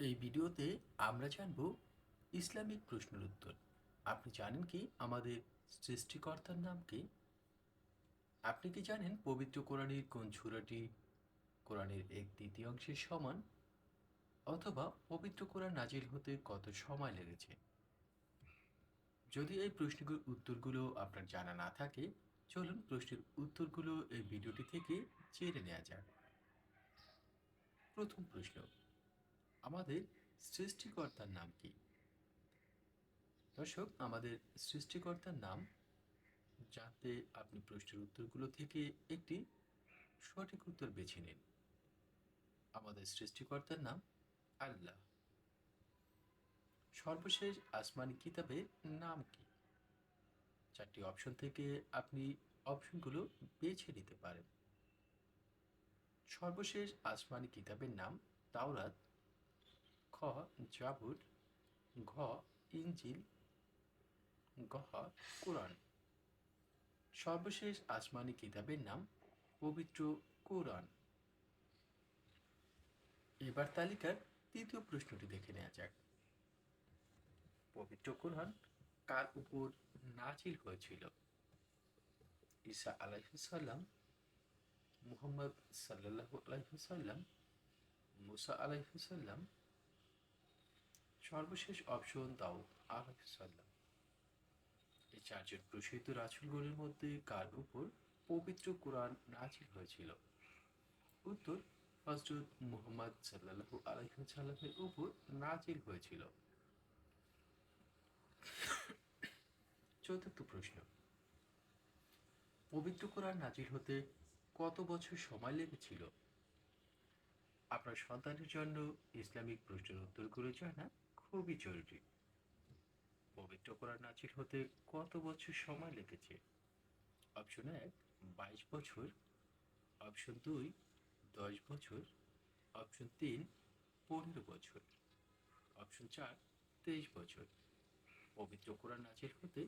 এই ভিডিওতে আমরা জানব ইসলামিক প্রশ্নের উত্তর। আপনি জানেন কি আমাদের সৃষ্টিকর্তার নাম কি? আপনি কি জানেন পবিত্র কোরআনের কোন সূরাটি কোরআনের এক তৃতীয়াংশের সমান? অথবা পবিত্র কোরআন নাজিল হতে কত সময় লেগেছে? যদি এই প্রশ্নগুলোর উত্তরগুলো আপনার জানা না থাকে, চলুন প্রশ্নের উত্তরগুলো এই ভিডিওটি থেকে জেনে নেওয়া যাক। প্রথম প্রশ্ন আমাদের সৃষ্টিকর্তার নাম কি? দর্শক, আমাদের সৃষ্টিকর্তার নাম জানতে আপনি প্রশ্নের উত্তরগুলো থেকে একটি সঠিক উত্তর বেছে নিন। আমাদের সৃষ্টিকর্তার নাম আল্লাহ। সর্বশেষ আসমানি কিতাবের নাম কি? চারটি অপশন থেকে আপনি অপশনগুলো বেছে নিতে পারেন। সর্বশেষ আসমানি কিতাবের নাম তাওরাত। খ জাবুর, ঘ ইঞ্জিল গহ কোরআন। সর্বশেষ আসমানি কিতাবের নাম পবিত্র কোরআন। এবার তালিকার তৃতীয় প্রশ্নটি দেখে নেওয়া যাক। পবিত্র কোরআন কার উপর নাজিল হয়েছিল? ঈসা আলাইসাল্লাম মুহাম্মদ সাল্লাহ আলাইসাল্লাম মুসা আলাইসাল্লাম সর্বশেষ অপশন দাউদ আলাইসাল্লাম এই চারজন প্রসিদ্ধ রাসুলগণের মধ্যে কার উপর পবিত্র কোরআন নাজিল হয়েছিল? উত্তর হজরত মুহাম্মদ সাল্লাহ আলাইসাল্লামের উপর নাজিল হয়েছিল। চতুর্থ প্রশ্ন, পবিত্র কোরআন নাজিল হতে কত বছর সময় লেগেছিল? আপনার সন্তানের জন্য ইসলামিক প্রশ্নের উত্তর উত্তরগুলো জানা খুবই জরুরি। পবিত্র কোরআন নাজিল হতে কত বছর সময় লেগেছে? অপশন এক, বাইশ বছর। অপশন দুই, দশ বছর। অপশন তিন, পনেরো বছর। অপশন চার, তেইশ বছর। পবিত্র কোরআন নাজিল হতে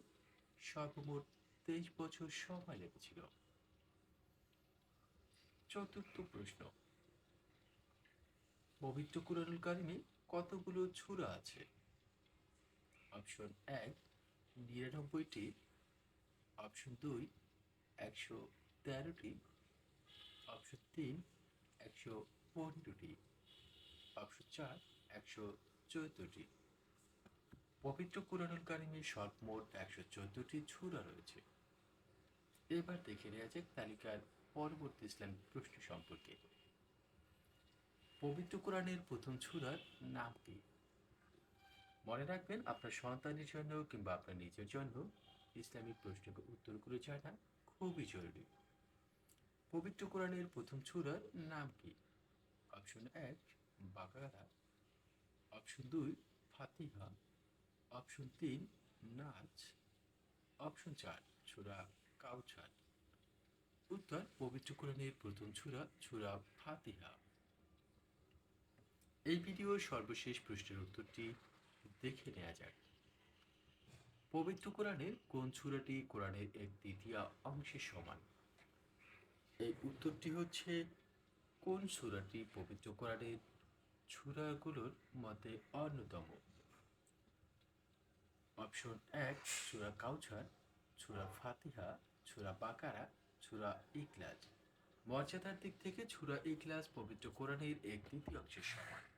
সর্বমোট তেইশ বছর সময় লেগেছিল। চতুর্থ প্রশ্ন পবিত্র কোরআনুল কারিমে কতগুলো ছুরা আছে? অপশন এক, নিরানব্বইটি। অপশন দুই, একশো তেরোটি। অপশন তিন, একশো পনেরোটি। অপশন চার, একশো চোদ্দটি। পবিত্র কোরআনুল কারিমে সর্বমোট একশো চোদ্দটি ছুরা রয়েছে। এবার দেখে নেওয়া যাক তালিকার পরবর্তী ইসলাম প্রশ্ন সম্পর্কে। পবিত্র কোরআনের প্রথম ছুরার নাম কি? মনে রাখবেন, আপনার সন্তানের জন্য কিংবা আপনার নিজের জন্য ইসলামিক প্রশ্নের উত্তরগুলো জানা খুবই জরুরি। পবিত্র কোরআনের প্রথম ছুরার নাম কি? অপশন এক, বাকারা। অপশন দুই, ফাতিহা। অপশন তিন, নাচ। অপশন চার ছুরা কাউছার উত্তর, পবিত্র কোরআনের প্রথম ছুরা ছুরা ফাতিহা। এই ভিডিওর সর্বশেষ প্রশ্নের উত্তরটি দেখে নেওয়া যাক। পবিত্র কোরআনের কোন ছুরাটি কোরআনের এক দ্বিতীয় অংশের সমান? এই উত্তরটি হচ্ছে, কোন ছুরাটি পবিত্র কোরআনের ছুরাগুলোর মধ্যে অন্যতম? অপশন এক ছুরা কাউছার ছুরা ফাতিহা ছুরা বাকারা ছুরা ইকলাজ মর্যাদার দিক থেকে ছুরা ইকলাস পবিত্র কোরআনের এক তৃতীয় অংশের সমান।